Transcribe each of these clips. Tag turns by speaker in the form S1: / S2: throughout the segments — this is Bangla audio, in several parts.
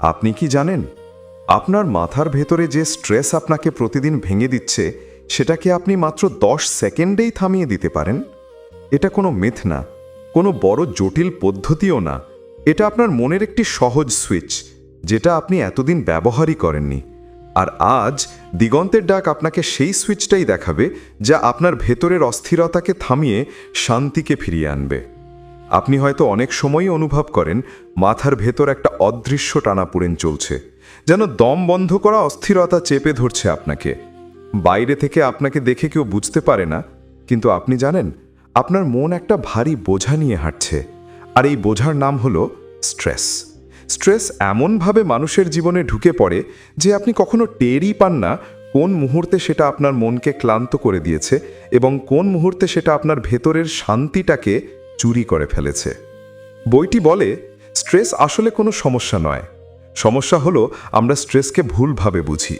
S1: আপনি কি জানেন? আপনার মাথার ভেতরে যে স্ট্রেস আপনাকে প্রতিদিন ভেঙে দিচ্ছে, সেটাকে আপনি মাত্র দশ সেকেন্ডেই থামিয়ে দিতে পারেন? এটা কোনো মিথ না, কোনো বড় জটিল পদ্ধতিও না। এটা আপনার মনের একটি সহজ সুইচ যেটা আপনি এতদিন ব্যবহারই করেননি। আর আজ দিগন্তের ডাক আপনাকে সেই সুইচটাই দেখাবে, যা আপনার ভেতরের অস্থিরতাকে থামিয়ে শান্তিকে ফিরিয়ে আনবে। আপনি হয়তো অনেক সময়ই অনুভব করেন, মাথার ভেতর একটা অদৃশ্য টানাপুড়েন চলছে, যেন দম বন্ধ করা অস্থিরতা চেপে ধরছে আপনাকে। বাইরে থেকে আপনাকে দেখে কেউ বুঝতে পারে না, কিন্তু আপনি জানেন, আপনার মন একটা ভারী বোঝা নিয়ে হাঁটছে, আর এই বোঝার নাম হলো স্ট্রেস। স্ট্রেস এমনভাবে মানুষের জীবনে ঢুকে পড়ে যে আপনি কখনো টেরই পান না কোন মুহূর্তে সেটা আপনার মনকে ক্লান্ত করে দিয়েছে এবং কোন মুহূর্তে সেটা আপনার ভেতরের শান্তিটাকে চুরি করে ফেলেছে। বইটি বলে, স্ট্রেস আসলে কোনো সমস্যা নয়। সমস্যা হলো আমরা স্ট্রেসকে ভুলভাবে বুঝি।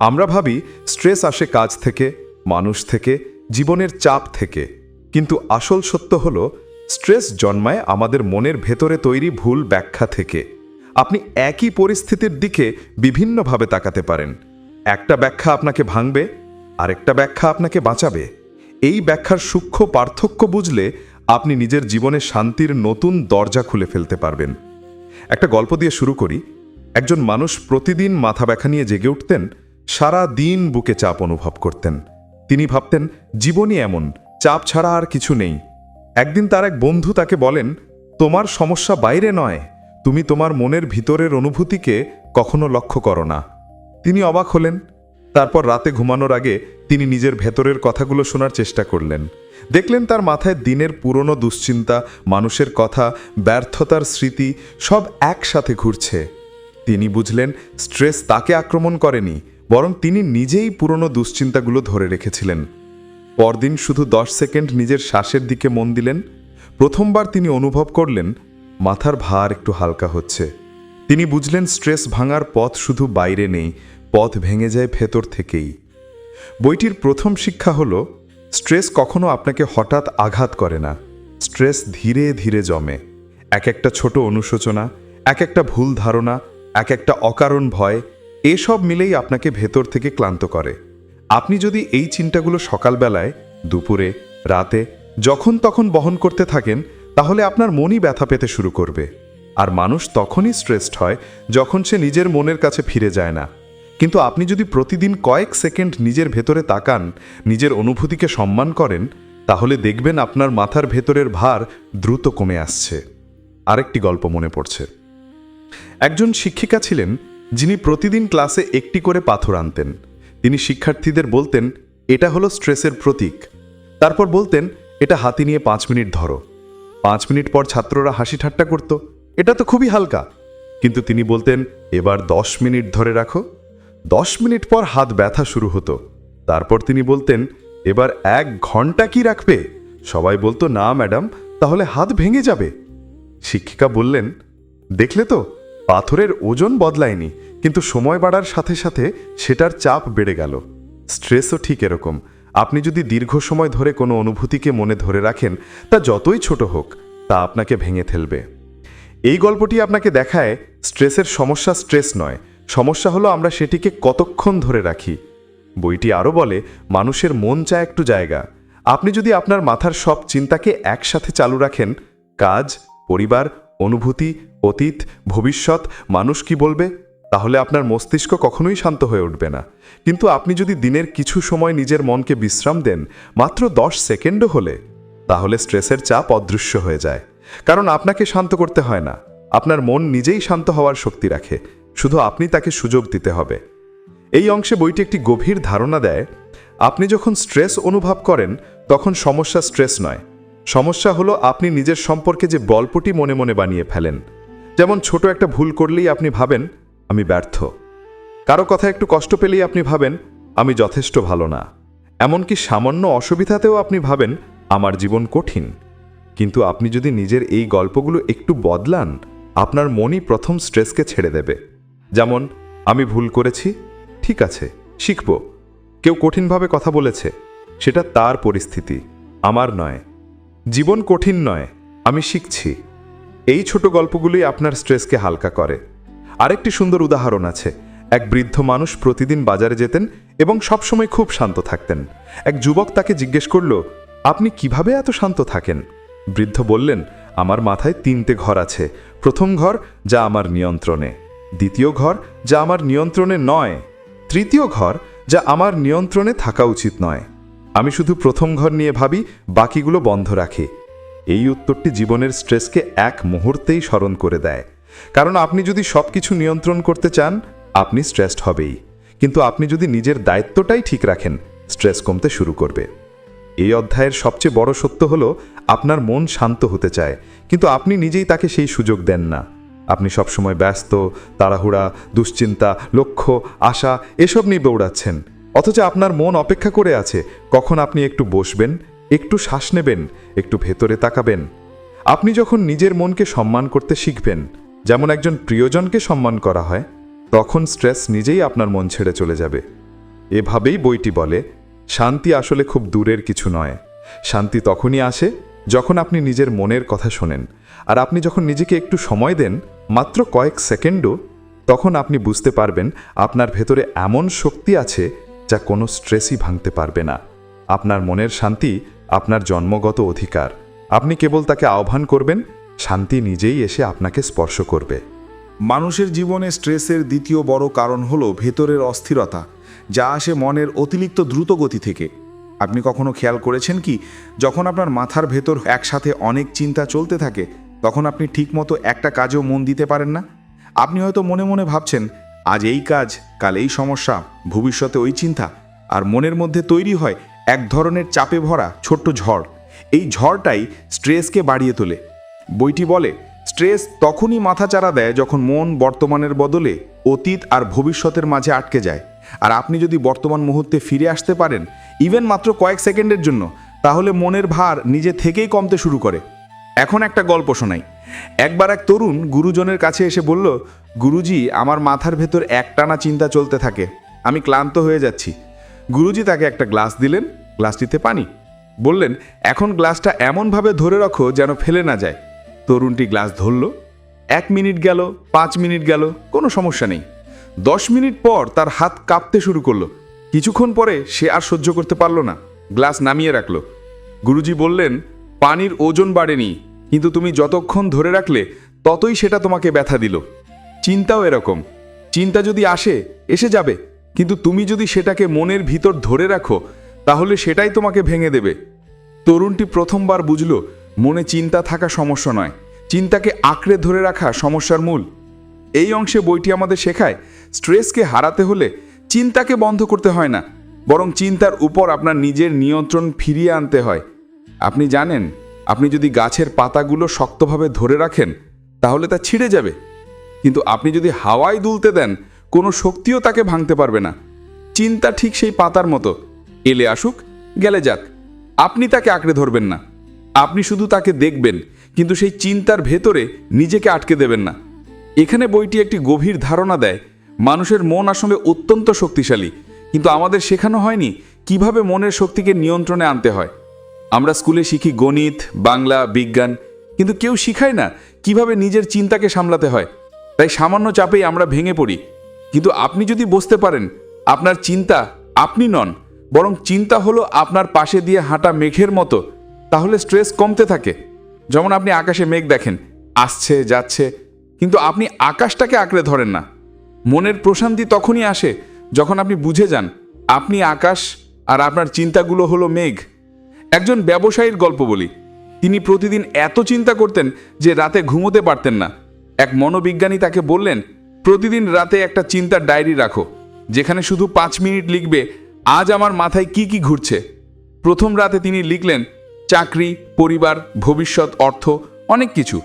S1: আমরা ভাবি স্ট্রেস আসে কাজ থেকে, মানুষ থেকে, জীবনের চাপ থেকে। কিন্তু আসল সত্য হলো, স্ট্রেস জন্মায় আমাদের মনের ভেতরে তৈরি ভুল ব্যাখ্যা থেকে। আপনি একই পরিস্থিতির দিকে বিভিন্নভাবে তাকাতে পারেন। একটা ব্যাখ্যা আপনাকে ভাঙবে, আরেকটা ব্যাখ্যা আপনাকে বাঁচাবে। এই ব্যাখ্যার সূক্ষ্ম পার্থক্য বুঝলে আপনি নিজের জীবনে শান্তির নতুন দরজা খুলে ফেলতে পারবেন। একটা গল্প দিয়ে শুরু করি। একজন মানুষ প্রতিদিন মাথা ব্যথা নিয়ে জেগে উঠতেন, সারা দিন বুকে চাপ অনুভব করতেন। তিনি ভাবতেন, জীবনই এমন, চাপ ছাড়া আর কিছু নেই। একদিন তার এক বন্ধু তাকে বলেন, তোমার সমস্যা বাইরে নয়, তুমি তোমার মনের ভিতরের অনুভূতিকে কখনো লক্ষ্য করো না। তিনি অবাক হলেন তারপর রাতে ঘুমানোর আগে তিনি নিজের ভেতরের কথাগুলো শোনার চেষ্টা করলেন। দেখলেন তার মাথায় দিনের পুরনো দুশ্চিন্তা, মানুষের কথা, ব্যর্থতার স্মৃতি সব একসাথে ঘুরছে। তিনি বুঝলেন স্ট্রেস তাকে আক্রমণ করেনি, বরং তিনি নিজেই পুরনো দুশ্চিন্তাগুলো ধরে রেখেছিলেন। পরদিন শুধু দশ সেকেন্ড নিজের শ্বাসের দিকে মন দিলেন। প্রথমবার তিনি অনুভব করলেন, মাথার ভার একটু হালকা হচ্ছে। তিনি বুঝলেন স্ট্রেস ভাঙার পথ শুধু বাইরে নেই পথ ভেঙে যায় ভেতর থেকেই। বইটির প্রথম শিক্ষা হল, স্ট্রেস কখনো আপনাকে হঠাৎ আঘাত করে না। স্ট্রেস ধীরে ধীরে জমে। এক একটা ছোট অনুশোচনা, এক একটা ভুল ধারণা, এক একটা অকারণ ভয়, এসব মিলেই আপনাকে ভেতর থেকে ক্লান্ত করে। আপনি যদি এই চিন্তাগুলো সকালবেলায়, দুপুরে, রাতে, যখন তখন বহন করতে থাকেন, তাহলে আপনার মনই ব্যথা পেতে শুরু করবে। আর মানুষ তখনই স্ট্রেসড হয়, যখন সে নিজের মনের কাছে ফিরে যায় না। কিন্তু আপনি যদি প্রতিদিন কয়েক সেকেন্ড নিজের ভেতরে তাকান, নিজের অনুভূতিকে সম্মান করেন, তাহলে দেখবেন আপনার মাথার ভেতরের ভার দ্রুত কমে আসছে। আরেকটি গল্প মনে পড়ছে। একজন শিক্ষিকা ছিলেন, যিনি প্রতিদিন ক্লাসে একটি করে পাথর আনতেন। তিনি শিক্ষার্থীদের বলতেন, এটা হলো স্ট্রেসের প্রতীক। তারপর বলতেন, এটা হাতি নিয়ে পাঁচ মিনিট ধরো। পাঁচ মিনিট পর ছাত্ররা হাসি ঠাট্টা করত। এটা তো খুবই হালকা। কিন্তু তিনি বলতেন, এবার দশ মিনিট ধরে রাখো। দশ মিনিট পর হাত ব্যথা শুরু হতো। তারপর তিনি বলতেন, এবার এক ঘণ্টা কি রাখবে? সবাই বলতো, না, ম্যাডাম, তাহলে হাত ভেঙে যাবে। শিক্ষিকা বললেন, দেখলে তো, পাথরের ওজন বদলায়নি, কিন্তু সময় বাড়ার সাথে সাথে সেটার চাপ বেড়ে গেল। স্ট্রেসও ঠিক এরকম। আপনি যদি দীর্ঘ সময় ধরে কোনো অনুভূতিকে মনে ধরে রাখেন, তা যতই ছোট হোক, তা আপনাকে ভেঙে ফেলবে। এই গল্পটি আপনাকে দেখায়, স্ট্রেসের সমস্যা স্ট্রেস নয় সমস্যা হলো আমরা সেটিকে কতক্ষণ ধরে রাখি? বইটি আরও বলে, মানুষের মন চায় একটু জায়গা। আপনি যদি আপনার মাথার সব চিন্তাকে একসাথে চালু রাখেন, কাজ, পরিবার, অনুভূতি, অতীত, ভবিষ্যৎ, মানুষ কি বলবে? তাহলে আপনার মস্তিষ্ক কখনোই শান্ত হয়ে উঠবে না। কিন্তু আপনি যদি দিনের কিছু সময় নিজের মনকে বিশ্রাম দেন, মাত্র দশ সেকেন্ডও হলে, তাহলে স্ট্রেসের চাপ অদৃশ্য হয়ে যায়। কারণ আপনাকে শান্ত করতে হয় না। আপনার মন নিজেই শান্ত হওয়ার শক্তি রাখে। শুধু আপনি তাকে সুযোগ দিতে হবে। এই অংশে বইটি একটি গভীর ধারণা দেয়, আপনি যখন স্ট্রেস অনুভব করেন, তখন সমস্যা স্ট্রেস নয়। সমস্যা হলো আপনি নিজের সম্পর্কে যে গল্পটি মনে মনে বানিয়ে ফেলেন। যেমন ছোট একটা ভুল করলেই আপনি ভাবেন, আমি ব্যর্থ। কারও কথা একটু কষ্ট পেলেই আপনি ভাবেন, আমি যথেষ্ট ভালো না। এমনকি সামান্য অসুবিধাতেও আপনি ভাবেন, আমার জীবন কঠিন। কিন্তু আপনি যদি নিজের এই গল্পগুলো একটু বদলান, আপনার মনই প্রথম স্ট্রেসকে ছেড়ে দেবে। যেমন, আমি ভুল করেছি? ঠিক আছে, শিখব। কেউ কঠিনভাবে কথা বলেছে, সেটা তার পরিস্থিতি, আমার নয়। জীবন কঠিন নয়, আমি শিখছি। এই ছোট গল্পগুলোই আপনার স্ট্রেসকে হালকা করে। আরেকটি সুন্দর উদাহরণ আছে। এক বৃদ্ধ মানুষ প্রতিদিন বাজারে যেতেন এবং সবসময় খুব শান্ত থাকতেন। এক যুবক তাকে জিজ্ঞেস করল, আপনি কীভাবে এত শান্ত থাকেন? বৃদ্ধ বললেন, আমার মাথায় তিনটে ঘর আছে। প্রথম ঘর, যা আমার নিয়ন্ত্রণে। দ্বিতীয় ঘর যা আমার নিয়ন্ত্রণে নয়। তৃতীয় ঘর যা আমার নিয়ন্ত্রণে থাকা উচিত নয়। আমি শুধু প্রথম ঘর নিয়ে ভাবি, বাকিগুলো বন্ধ রাখি। এই উত্তরটি জীবনের স্ট্রেসকে এক মুহূর্তেই স্মরণ করে দেয়। কারণ আপনি যদি সব কিছু নিয়ন্ত্রণ করতে চান, আপনি স্ট্রেসড হবেই। কিন্তু আপনি যদি নিজের দায়িত্বটাই ঠিক রাখেন, স্ট্রেস কমতে শুরু করবে। এই অধ্যায়ের সবচেয়ে বড় সত্য হলো, আপনার মন শান্ত হতে চায়, কিন্তু আপনি নিজেই তাকে সেই সুযোগ দেন না। আপনি সবসময় ব্যস্ত, তাড়াহুড়া, দুশ্চিন্তা, লক্ষ্য, আশা, এসব নিয়ে দৌড়াচ্ছেন। অথচ আপনার মন অপেক্ষা করে আছে, কখন আপনি একটু বসবেন, একটু শ্বাস নেবেন, একটু ভেতরে তাকাবেন। আপনি যখন নিজের মনকে সম্মান করতে শিখবেন, যেমন একজন প্রিয়জনকে সম্মান করা হয়, তখন স্ট্রেস নিজেই আপনার মন ছেড়ে চলে যাবে। এভাবেই বইটি বলে, শান্তি আসলে খুব দূরের কিছু নয়। শান্তি তখনই আসে যখন আপনি নিজের মনের কথা শোনেন, আর আপনি যখন নিজেকে একটু সময় দেন, মাত্র কয়েক সেকেন্ডও, তখন আপনি বুঝতে পারবেন আপনার ভেতরে এমন শক্তি আছে যা কোনো স্ট্রেসই ভাঙতে পারবে না। আপনার মনের শান্তি আপনার জন্মগত অধিকার। আপনি কেবল তাকে আহ্বান করবেন, শান্তি নিজেই এসে আপনাকে স্পর্শ করবে।
S2: মানুষের জীবনে স্ট্রেসের দ্বিতীয় বড় কারণ হলো ভেতরের অস্থিরতা, যা আসে মনের অতিরিক্ত দ্রুত গতি থেকে। আপনি কখনো খেয়াল করেছেন কি, যখন আপনার মাথার ভেতর একসাথে অনেক চিন্তা চলতে থাকে, তখন আপনি ঠিকমতো একটা কাজেও মন দিতে পারেন না? আপনি হয়তো মনে মনে ভাবছেন, আজ এই কাজ, কাল এই সমস্যা, ভবিষ্যতে ওই চিন্তা। আর মনের মধ্যে তৈরি হয় এক ধরনের চাপে ভরা ছোট্ট ঝড়। এই ঝড়টাই স্ট্রেসকে বাড়িয়ে তোলে। বইটি বলে, স্ট্রেস তখনই মাথাচাড়া দেয় যখন মন বর্তমানের বদলে অতীত আর ভবিষ্যতের মাঝে আটকে যায়। আর আপনি যদি বর্তমান মুহূর্তে ফিরে আসতে পারেন ইভেন মাত্র কয়েক সেকেন্ডের জন্য, তাহলে মনের ভার নিজে থেকেই কমতে শুরু করে। এখন একটা গল্প শোনাই। একবার এক তরুণ গুরুজনের কাছে এসে বলল, গুরুজি, আমার মাথার ভেতর একটানা চিন্তা চলতে থাকে। আমি ক্লান্ত হয়ে যাচ্ছি। গুরুজি তাকে একটা গ্লাস দিলেন, গ্লাসটিতে পানি। বললেন, এখন গ্লাসটা এমনভাবে ধরে রাখো যেন ফেলে না যায়। তরুণটি গ্লাস ধরল। এক মিনিট গেল, পাঁচ মিনিট গেল, কোনো সমস্যা নেই। দশ মিনিট পর তার হাত কাঁপতে শুরু করল। কিছুক্ষণ পরে সে আর সহ্য করতে পারল না। গ্লাস নামিয়ে রাখল। গুরুজি বললেন, পানির ওজন বাড়েনি, কিন্তু তুমি যতক্ষণ ধরে রাখলে ততই সেটা তোমাকে ব্যথা দিল। চিন্তাও এরকম। চিন্তা যদি আসে, এসে যাবে। কিন্তু তুমি যদি সেটাকে মনের ভিতর ধরে রাখো, তাহলে সেটাই তোমাকে ভেঙে দেবে। তরুণটি প্রথমবার বুঝল, মনে চিন্তা থাকা সমস্যা নয়। চিন্তাকে আঁকড়ে ধরে রাখা সমস্যার মূল। এই অংশে বইটি আমাদের শেখায় স্ট্রেসকে হারাতে হলে চিন্তাকে বন্ধ করতে হয় না, বরং চিন্তার উপর আপনার নিজের নিয়ন্ত্রণ ফিরিয়ে আনতে হয়। আপনি জানেন, আপনি যদি গাছের পাতাগুলো শক্তভাবে ধরে রাখেন, তাহলে তা ছিঁড়ে যাবে। কিন্তু আপনি যদি হাওয়ায় দুলতে দেন, কোনো শক্তিও তাকে ভাঙতে পারবে না। চিন্তা ঠিক সেই পাতার মতো। এলে আসুক, গেলে যাক। আপনি তাকে আঁকড়ে ধরবেন না। আপনি শুধু তাকে দেখবেন, কিন্তু সেই চিন্তার ভেতরে নিজেকে আটকে দেবেন না। এখানে বইটি একটি গভীর ধারণা দেয় মানুষের মন আসলে অত্যন্ত শক্তিশালী, কিন্তু আমাদের শেখানো হয়নি কীভাবে মনের শক্তিকে নিয়ন্ত্রণে আনতে হয়। আমরা স্কুলে শিখি গণিত, বাংলা, বিজ্ঞান, কিন্তু কেউ শিখায় না কীভাবে নিজের চিন্তাকে সামলাতে হয়। তাই সামান্য চাপেই আমরা ভেঙে পড়ি। কিন্তু আপনি যদি বুঝতে পারেন, আপনার চিন্তা আপনি নন, বরং চিন্তা হলো আপনার পাশে দিয়ে হাঁটা মেঘের মতো, তাহলে স্ট্রেস কমতে থাকে। যেমন আপনি আকাশে মেঘ দেখেন, আসছে, যাচ্ছে, কিন্তু আপনি আকাশটাকে আঁকড়ে ধরেন না। মনের প্রশান্তি তখনই আসে যখন আপনি বুঝে যান, আপনি আকাশ আর আপনার চিন্তাগুলো হলো মেঘ। একজন ব্যবসায়ীর গল্প বলি। তিনি প্রতিদিন এত চিন্তা করতেন যে রাতে ঘুমোতে পারতেন না। এক মনোবিজ্ঞানী তাকে বললেন, প্রতিদিন রাতে একটা চিন্তার ডায়েরি রাখো, যেখানে শুধু পাঁচ মিনিট লিখবে, আজ আমার মাথায় কি কি ঘুরছে? প্রথম রাতে তিনি লিখলেন, চাকরি, পরিবার, ভবিষ্যৎ, অর্থ, অনেক কিছু।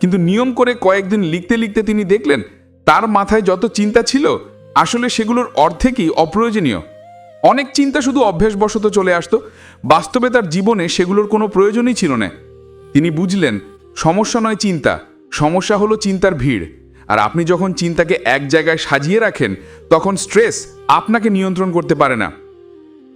S2: কিন্তু নিয়ম করে কয়েকদিন লিখতে লিখতে তিনি দেখলেন তার মাথায় যত চিন্তা ছিল, আসলে সেগুলোর অর্ধেকই অপ্রয়োজনীয়। অনেক চিন্তা শুধু অভ্যাসবশত চলে আসতো, বাস্তবে তার জীবনে সেগুলোর কোনো প্রয়োজনই ছিল না। তিনি বুঝলেন, সমস্যা নয় চিন্তা, সমস্যা হলো চিন্তার ভিড়। আর আপনি যখন চিন্তাকে এক জায়গায় সাজিয়ে রাখেন, তখন স্ট্রেস আপনাকে নিয়ন্ত্রণ করতে পারে না।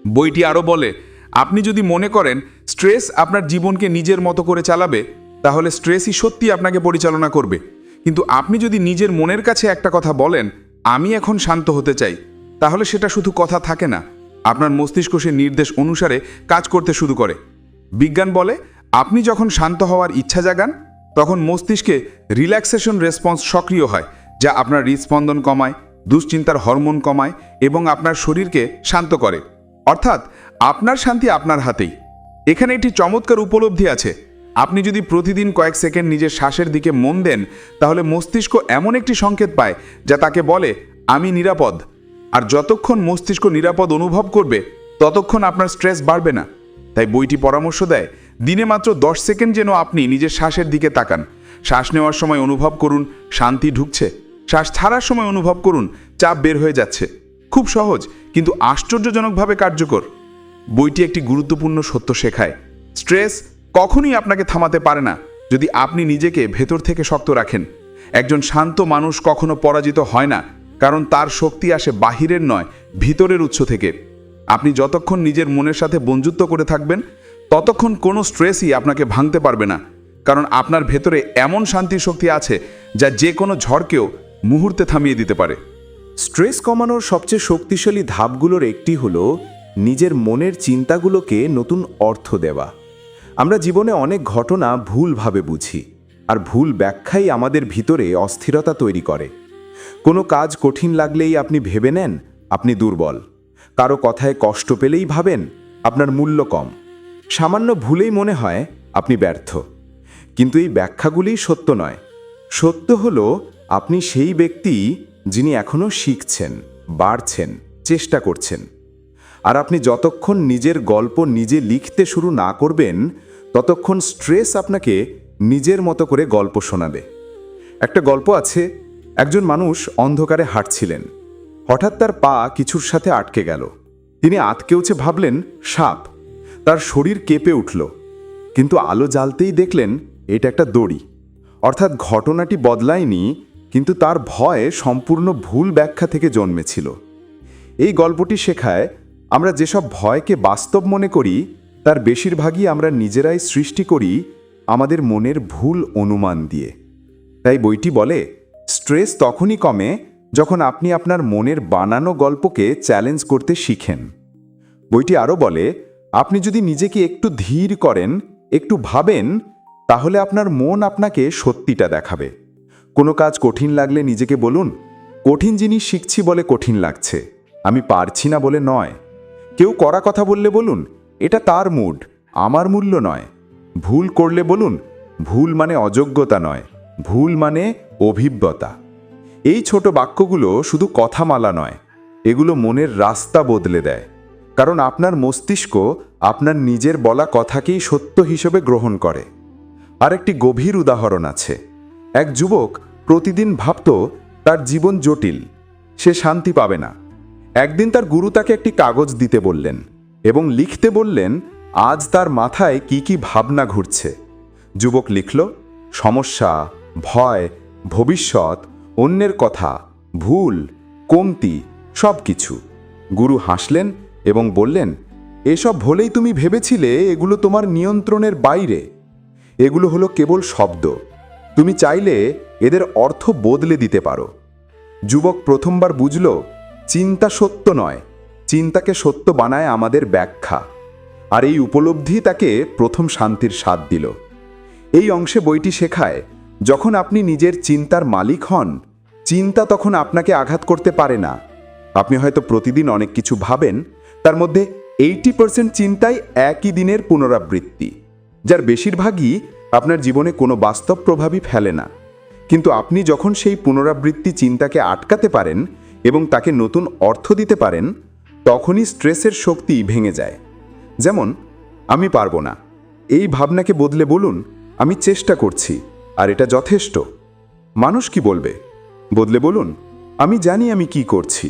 S2: বইটি আরও বলে, আপনি যদি মনে করেন স্ট্রেস আপনার জীবনকে নিজের মতো করে চালাবে, তাহলে স্ট্রেসই সত্যি আপনাকে পরিচালনা করবে।
S1: কিন্তু আপনি যদি নিজের মনের কাছে একটা কথা বলেন, আমি এখন শান্ত হতে চাই, তাহলে সেটা শুধু কথা থাকে না। আপনার মস্তিষ্ক সে নির্দেশ অনুসারে কাজ করতে শুরু করে। বিজ্ঞান বলে, আপনি যখন শান্ত হওয়ার ইচ্ছা জাগান, তখন মস্তিষ্কে রিল্যাক্সেশন রেসপন্স সক্রিয় হয়, যা আপনার হৃদস্পন্দন কমায়, দুশ্চিন্তার হরমোন কমায় এবং আপনার শরীরকে শান্ত করে। অর্থাৎ, আপনার শান্তি আপনার হাতেই। এখানে একটি চমৎকার উপলব্ধি আছে। আপনি যদি প্রতিদিন কয়েক সেকেন্ড নিজের শ্বাসের দিকে মন দেন, তাহলে মস্তিষ্ক এমন একটি সংকেত পায় যা তাকে বলে, আমি নিরাপদ। আর যতক্ষণ মস্তিষ্ক নিরাপদ অনুভব করবে, ততক্ষণ আপনার স্ট্রেস বাড়বে না। তাই বইটি পরামর্শ দেয়, দিনে মাত্র দশ সেকেন্ড যেন আপনি নিজের শ্বাসের দিকে তাকান। শ্বাস নেওয়ার সময় অনুভব করুন, শান্তি ঢুকছে। শ্বাস ছাড়ার সময় অনুভব করুন, চাপ বের হয়ে যাচ্ছে। খুব সহজ, কিন্তু আশ্চর্যজনকভাবে কার্যকর। বইটি একটি গুরুত্বপূর্ণ সত্য শেখায়। স্ট্রেস কখনই আপনাকে থামাতে পারে না যদি আপনি নিজেকে ভেতর থেকে শক্ত রাখেন। একজন শান্ত মানুষ কখনো পরাজিত হয় না, কারণ তার শক্তি আসে বাহিরের নয়, ভিতরের উৎস থেকে। আপনি যতক্ষণ নিজের মনের সাথে বন্ধুত্ব করে থাকবেন, ততক্ষণ কোনো স্ট্রেসই আপনাকে ভাঙতে পারবে না, কারণ আপনার ভেতরে এমন শান্তি শক্তি আছে যা যে কোনো ঝড়কেও মুহূর্তে থামিয়ে দিতে পারে।
S2: স্ট্রেস কমানোর সবচেয়ে শক্তিশালী ধাপগুলোর একটি হলো নিজের মনের চিন্তাগুলোকে নতুন অর্থ দেওয়া। আমরা জীবনে অনেক ঘটনা ভুলভাবে বুঝি, আর ভুল ব্যাখ্যাই আমাদের ভিতরে অস্থিরতা তৈরি করে। কোনো কাজ কঠিন লাগলেই আপনি ভেবে নেন, আপনি দুর্বল। কারও কথায় কষ্ট পেলেই ভাবেন, আপনার মূল্য কম। সামান্য ভুলেই মনে হয় আপনি ব্যর্থ। কিন্তু এই ব্যাখ্যাগুলি সত্য নয়। সত্য হলো আপনি সেই ব্যক্তি যিনি এখনও শিখছেন, বাড়ছেন, চেষ্টা করছেন। আর আপনি যতক্ষণ নিজের গল্প নিজে লিখতে শুরু না করবেন, ততক্ষণ স্ট্রেস আপনাকে নিজের মতো করে গল্প শোনাবে। একটা গল্প আছে, একজন মানুষ অন্ধকারে হাঁটছিলেন। হঠাৎ তার পা কিছুর সাথে আটকে গেল। তিনি আতকেউছে ভাবলেন, সাপ, তার শরীর কেঁপে উঠল। কিন্তু আলো জ্বালতেই দেখলেন, এটা একটা দড়ি। অর্থাৎ ঘটনাটি বদলায়নি, কিন্তু তার ভয় সম্পূর্ণ ভুল ব্যাখ্যা থেকে জন্মেছিল। এই গল্পটি শেখায় আমরা যেসব ভয়কে বাস্তব মনে করি, তার বেশিরভাগই আমরা নিজেরাই সৃষ্টি করি আমাদের মনের ভুল অনুমান দিয়ে। তাই বইটি বলে, স্ট্রেস তখনই কমে যখন আপনি আপনার মনের বানানো গল্পকে চ্যালেঞ্জ করতে শিখেন। বইটি আরও বলে, আপনি যদি নিজেকে একটু ধীর করেন, একটু ভাবেন, তাহলে আপনার মন আপনাকে সত্যিটা দেখাবে। কোনো কাজ কঠিন লাগলে নিজেকে বলুন, কঠিন জিনিস শিখছি বলে কঠিন লাগছে, আমি পারছি না বলে নয় কেউ করা কথা বললে বলুন, এটা তার মুড, আমার মূল্য নয়। ভুল করলে বলুন, ভুল মানে অযোগ্যতা নয়, ভুল মানে অভিজ্ঞতা। এই ছোট বাক্যগুলো শুধু কথামালা নয়, এগুলো মনের রাস্তা বদলে দেয়। কারণ আপনার মস্তিষ্ক আপনার নিজের বলা কথাকেই সত্য হিসেবে গ্রহণ করে। আর একটি গভীর উদাহরণ আছে। এক যুবক প্রতিদিন ভাবত, তার জীবন জটিল, সে শান্তি পাবে না। একদিন তার গুরু তাকে একটি কাগজ দিতে বললেন এবং লিখতে বললেন, আজ তার মাথায় কি কি ভাবনা ঘুরছে? যুবক লিখল, সমস্যা, ভয়, ভবিষ্যৎ, অন্যের কথা, ভুল, কমতি সব কিছু গুরু হাসলেন এবং বললেন, এসব ভুলেই তুমি ভেবেছিলে এগুলো তোমার নিয়ন্ত্রণের বাইরে। এগুলো হলো কেবল শব্দ। তুমি চাইলে এদের অর্থ বদলে দিতে পারো। যুবক প্রথমবার বুঝল চিন্তা সত্য নয়, চিন্তাকে সত্য বানায় আমাদের ব্যাখ্যা। আর এই উপলব্ধি তাকে প্রথম শান্তির স্বাদ দিল। এই অংশে বইটি শেখায়, যখন আপনি নিজের চিন্তার মালিক হন, চিন্তা তখন আপনাকে আঘাত করতে পারে না। আপনি হয়তো প্রতিদিন অনেক কিছু ভাবেন, তার মধ্যে এইটি পার্সেন্ট চিন্তাই একই দিনের পুনরাবৃত্তি, যার বেশিরভাগই আপনার জীবনে কোনো বাস্তব প্রভাবই ফেলে না। কিন্তু আপনি যখন সেই পুনরাবৃত্তি চিন্তাকে আটকাতে পারেন এবং তাকে নতুন অর্থ দিতে পারেন, তখনই স্ট্রেসের শক্তি ভেঙে যায়। যেমন, আমি পারব না। এই ভাবনাকে বদলে বলুন, আমি চেষ্টা করছি, আর এটা যথেষ্ট। মানুষ কি বলবে? বদলে বলুন, আমি জানি আমি কি করছি।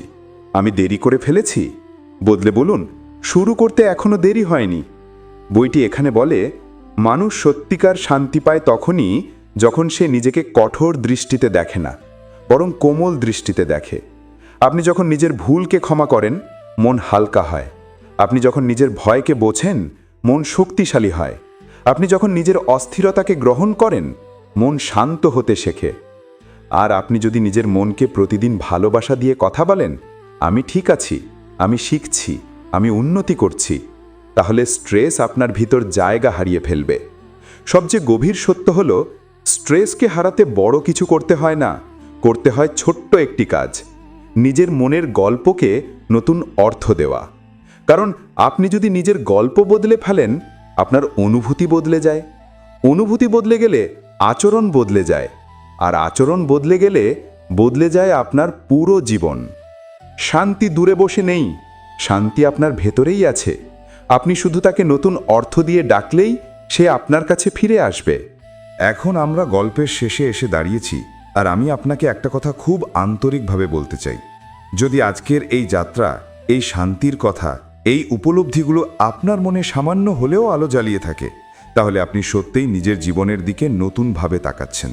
S2: আমি দেরি করে ফেলেছি। বদলে বলুন, শুরু করতে এখনও দেরি হয়নি। বইটি এখানে বলে, মানুষ সত্যিকার শান্তি পায় তখনই যখন সে নিজেকে কঠোর দৃষ্টিতে দেখে না, বরং কোমল দৃষ্টিতে দেখে। আপনি যখন নিজের ভুলকে ক্ষমা করেন, মন হালকা হয়। আপনি যখন নিজের ভয়কে বোঝেন, মন শক্তিশালী হয়। আপনি যখন নিজের অস্থিরতাকে গ্রহণ করেন, মন শান্ত হতে শেখে। আর আপনি যদি নিজের মনকে প্রতিদিন ভালোবাসা দিয়ে কথা বলেন, আমি ঠিক আছি, আমি শিখছি, আমি উন্নতি করছি তাহলে স্ট্রেস আপনার ভিতর জায়গা হারিয়ে ফেলবে। সবচেয়ে গভীর সত্য হল, স্ট্রেসকে হারাতে বড় কিছু করতে হয় না। করতে হয় ছোট্ট একটি কাজ। নিজের মনের গল্পকে নতুন অর্থ দেওয়া। কারণ আপনি যদি নিজের গল্প বদলে ফেলেন, আপনার অনুভূতি বদলে যায়। অনুভূতি বদলে গেলে আচরণ বদলে যায়। আর আচরণ বদলে গেলে বদলে যায় আপনার পুরো জীবন। শান্তি দূরে বসে নেই, শান্তি আপনার ভেতরেই আছে। আপনি শুধু তাকে নতুন অর্থ দিয়ে ডাকলেই সে আপনার কাছে ফিরে আসবে।
S1: এখন আমরা গল্পের শেষে এসে দাঁড়িয়েছি। আর আমি আপনাকে একটা কথা খুব আন্তরিকভাবে বলতে চাই। যদি আজকের এই যাত্রা, এই শান্তির কথা, এই উপলব্ধিগুলো আপনার মনে সামান্য হলেও আলো জ্বালিয়ে থাকে, তাহলে আপনি সত্যিই নিজের জীবনের দিকে নতুনভাবে তাকাচ্ছেন।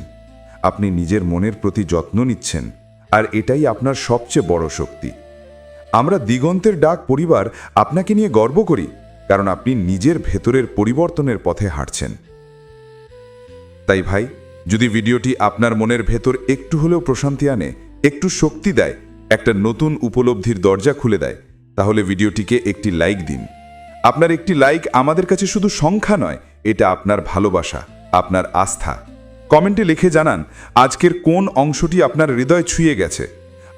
S1: আপনি নিজের মনের প্রতি যত্ন নিচ্ছেন, আর এটাই আপনার সবচেয়ে বড় শক্তি। আমরা দিগন্তের ডাক পরিবার আপনাকে নিয়ে গর্ব করি, কারণ আপনি নিজের ভেতরের পরিবর্তনের পথে হাঁটছেন। তাই ভাই যদি ভিডিওটি আপনার মনের ভেতর একটু হলেও প্রশান্তি আনে, একটু শক্তি দেয়, একটা নতুন উপলব্ধির দরজা খুলে দেয়, তাহলে ভিডিওটিকে একটি লাইক দিন। আপনার একটি লাইক আমাদের কাছে শুধু সংখ্যা নয়, এটা আপনার ভালোবাসা, আপনার আস্থা। কমেন্টে লিখে জানান, আজকের কোন অংশটি আপনার হৃদয় ছুঁয়ে গেছে?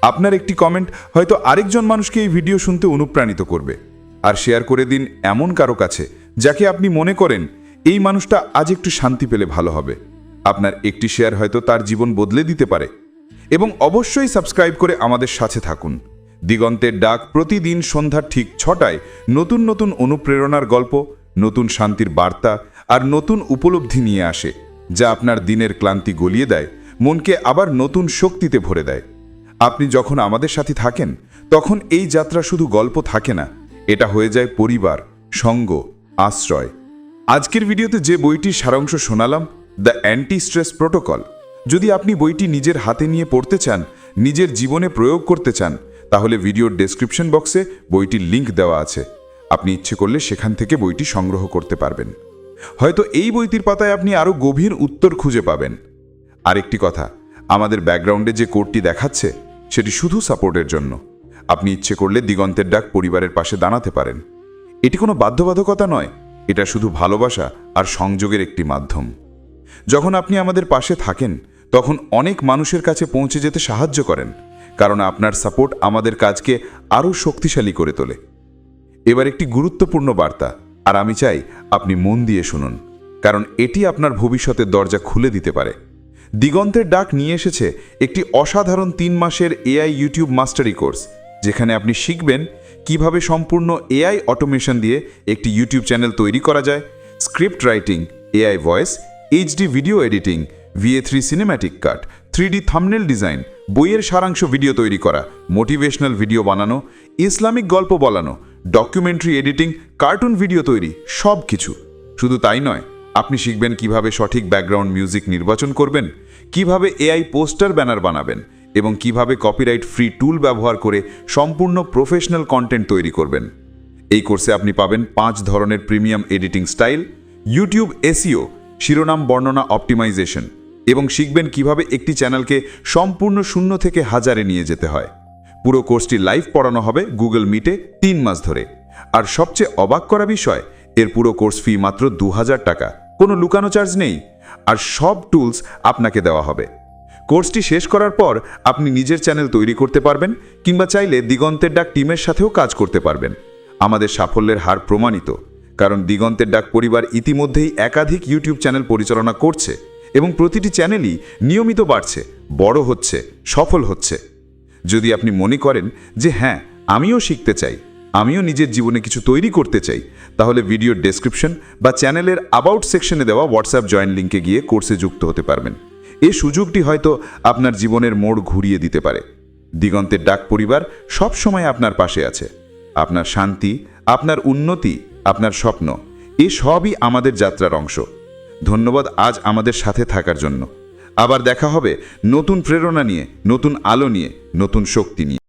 S1: আপনার একটি কমেন্ট হয়তো আরেকজন মানুষকে এই ভিডিও শুনতে অনুপ্রাণিত করবে। আর শেয়ার করে দিন এমন কারও কাছে, যাকে আপনি মনে করেন, এই মানুষটা আজ একটু শান্তি পেলে ভালো হবে। আপনার একটি শেয়ার হয়তো তার জীবন বদলে দিতে পারে। এবং অবশ্যই সাবস্ক্রাইব করে আমাদের সাথে থাকুন। দিগন্তের ডাক প্রতিদিন সন্ধ্যার ঠিক ছটায় নতুন নতুন অনুপ্রেরণার গল্প, নতুন শান্তির বার্তা আর নতুন উপলব্ধি নিয়ে আসে, যা আপনার দিনের ক্লান্তি গলিয়ে দেয়, মনকে আবার নতুন শক্তিতে ভরে দেয়। আপনি যখন আমাদের সাথে থাকেন, তখন এই যাত্রা শুধু গল্প থাকে না, এটা হয়ে যায় পরিবার, সঙ্গ, আশ্রয়। আজকের ভিডিওতে যে বইটির সারাংশ শোনালাম দ্য অ্যান্টি স্ট্রেস প্রোটোকল যদি আপনি বইটি নিজের হাতে নিয়ে পড়তে চান, নিজের জীবনে প্রয়োগ করতে চান, তাহলে ভিডিওর ডেসক্রিপশন বক্সে বইটির লিঙ্ক দেওয়া আছে। আপনি ইচ্ছে করলে সেখান থেকে বইটি সংগ্রহ করতে পারবেন। হয়তো এই বইটির পাতায় আপনি আরও গভীর উত্তর খুঁজে পাবেন। আরেকটি কথা, আমাদের ব্যাকগ্রাউন্ডে যে কোডটি দেখাচ্ছে, সেটি শুধু সাপোর্টের জন্য। আপনি ইচ্ছে করলে দিগন্তের ডাক পরিবারের পাশে দাঁড়াতে পারেন। এটি কোনো বাধ্যবাধকতা নয়, এটা শুধু ভালোবাসা আর সংযোগের একটি মাধ্যম। যখন আপনি আমাদের পাশে থাকেন, তখন অনেক মানুষের কাছে পৌঁছে যেতে সাহায্য করেন, কারণ আপনার সাপোর্ট আমাদের কাজকে আরও শক্তিশালী করে তোলে। এবার একটি গুরুত্বপূর্ণ বার্তা, আর আমি চাই আপনি মন দিয়ে শুনুন, কারণ এটি আপনার ভবিষ্যতের দরজা খুলে দিতে পারে। দিগন্তের ডাক নিয়ে এসেছে একটি অসাধারণ তিন মাসের এআই ইউটিউব মাস্টারি কোর্স, যেখানে আপনি শিখবেন কীভাবে সম্পূর্ণ এআই অটোমেশন দিয়ে একটি ইউটিউব চ্যানেল তৈরি করা যায়, script writing, AI voice HD video editing VA three cinematic cut three D thumbnail design বইয়ের সারাংশ ভিডিও তৈরি করা মোটিভেশনাল ভিডিও বানানো, ইসলামিক গল্প বলানো ডকুমেন্টারি এডিটিং কার্টুন ভিডিও তৈরি সব কিছু শুধু তাই নয়, আপনি শিখবেন কীভাবে সঠিক ব্যাকগ্রাউন্ড মিউজিক নির্বাচন করবেন, কীভাবে এআই পোস্টার ব্যানার বানাবেন, এবং কীভাবে কপিরাইট ফ্রি টুল ব্যবহার করে সম্পূর্ণ প্রফেশনাল কন্টেন্ট তৈরি করবেন। এই কোর্সে আপনি পাবেন পাঁচ ধরনের premium editing style YouTube SEO শিরোনাম বর্ণনা অপটিমাইজেশন এবং শিখবেন কীভাবে একটি চ্যানেলকে সম্পূর্ণ শূন্য থেকে হাজারে নিয়ে যেতে হয়। পুরো কোর্সটি লাইভ পড়ানো হবে গুগল মিটে তিন মাস ধরে। আর সবচেয়ে অবাক করা বিষয়, এর পুরো কোর্স ফি মাত্র দু হাজার টাকা। কোনো লুকানো চার্জ নেই। আর সব টুলস আপনাকে দেওয়া হবে। কোর্সটি শেষ করার পর আপনি নিজের চ্যানেল তৈরি করতে পারবেন কিংবা চাইলে দিগন্তের ডাক টিমের সাথেও কাজ করতে পারবেন। আমাদের সাফল্যের হার প্রমাণিত। কারণ দিগন্তের ডাক পরিবার ইতিমধ্যেই একাধিক ইউটিউব চ্যানেল পরিচালনা করছে এবং প্রতিটি চ্যানেলই নিয়মিত বাড়ছে, বড় হচ্ছে, সফল হচ্ছে। যদি আপনি মনে করেন যে হ্যাঁ আমিও শিখতে চাই, আমিও নিজের জীবনে কিছু তৈরি করতে চাই, তাহলে ভিডিওর ডেসক্রিপশন বা চ্যানেলের অ্যাবাউট সেকশনে দেওয়া হোয়াটসঅ্যাপ জয়েন লিঙ্কে গিয়ে কোর্সে যুক্ত হতে পারবেন। এই সুযোগটি হয়তো আপনার জীবনের মোড় ঘুরিয়ে দিতে পারে। দিগন্তের ডাক পরিবার সব সময় আপনার পাশে আছে। আপনার শান্তি, আপনার উন্নতি আপনার স্বপ্ন। এ সবই আমাদের যাত্রার অংশ। ধন্যবাদ আজ আমাদের সাথে থাকার জন্য। আবার দেখা হবে নতুন প্রেরণা নিয়ে, নতুন আলো নিয়ে, নতুন শক্তি নিয়ে।